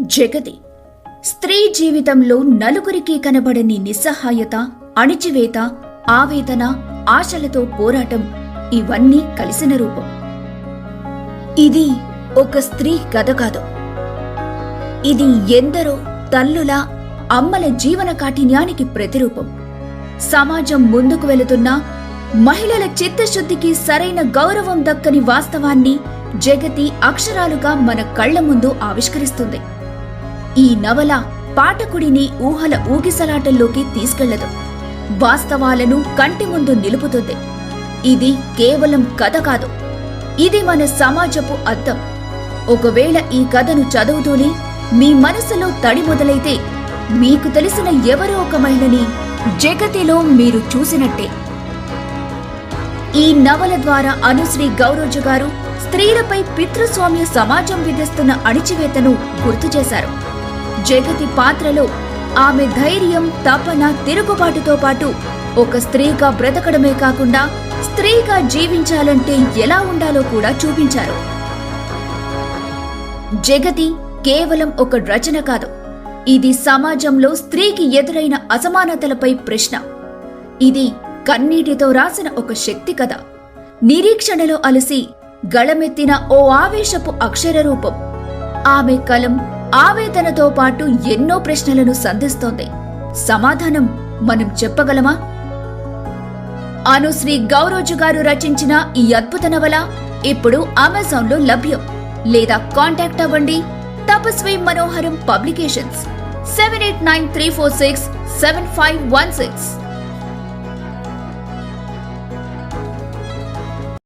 జగతి స్త్రీ జీవితంలో నలుగురికి కనబడని నిస్సహాయత అణిచివేత ఆవేదన ఆశలతో పోరాటం ఇవన్నీ కలిసిన రూపం. ఇది ఒక స్త్రీ కథ కాదు. ఇది ఎందరో తల్లుల అమ్మల జీవన కాఠిన్యానికి ప్రతిరూపం. సమాజం ముందుకు వెళుతున్నా మహిళల చిత్తశుద్ధికి సరైన గౌరవం దక్కని వాస్తవాన్ని జగతి అక్షరాలుగా మన కళ్ళ ముందు ఆవిష్కరిస్తుంది. ఈ నవల పాఠకుడిని ఊహల ఊగిసలాటల్లోకి తీసుకెళ్ళదు. వాస్తవాలను కంటి ముందు నిలుపుతుంది. ఇది కేవలం కథ కాదు. ఇది మన సమాజపు అర్థం ఒకవేళ ఈ కథను చదువుతూనే మీ మనసులో తడి మొదలైతే మీకు తెలిసిన ఎవరో ఒక మహిళని జగతిలో మీరు చూసినట్టే. ఈ నవల ద్వారా అనుశ్రీ గౌరోజు గారు స్త్రీలపై పితృస్వామ్య సమాజం విధిస్తున్న అణిచివేతను గుర్తు చేశారు. జగతి పాత్రలో ఆమె ధైర్యం తపన తిరుగుబాటుతో పాటు ఒక స్త్రీగా బ్రతకడమే కాకుండా స్త్రీగా జీవించాలంటే ఎలా ఉండాలో కూడా చూపించారు. జగతి కేవలం ఒక రచన కాదు ఇది సమాజంలో స్త్రీకి ఎదురైన అసమానతలపై ప్రశ్న. ఇది కన్నీటితో రాసిన ఒక శక్తి కథ. నిరీక్షణలో అలసి గళమెత్తిన ఓ ఆవేశపు అక్షర రూపం ఆమె కలం ఆవేదనతో పాటు ఎన్నో ప్రశ్నలను సంధిస్తోంది. సమాధానం మనం చెప్పగలమా? అనుశ్రీ గౌరోజు గారు రచించిన ఈ అద్భుత నవల ఇప్పుడు అమెజాన్లో లభ్యం. లేదా కాంటాక్ట్ అవ్వండి. Tapasvi Manoharam publications seven eight nine three four six seven five one six.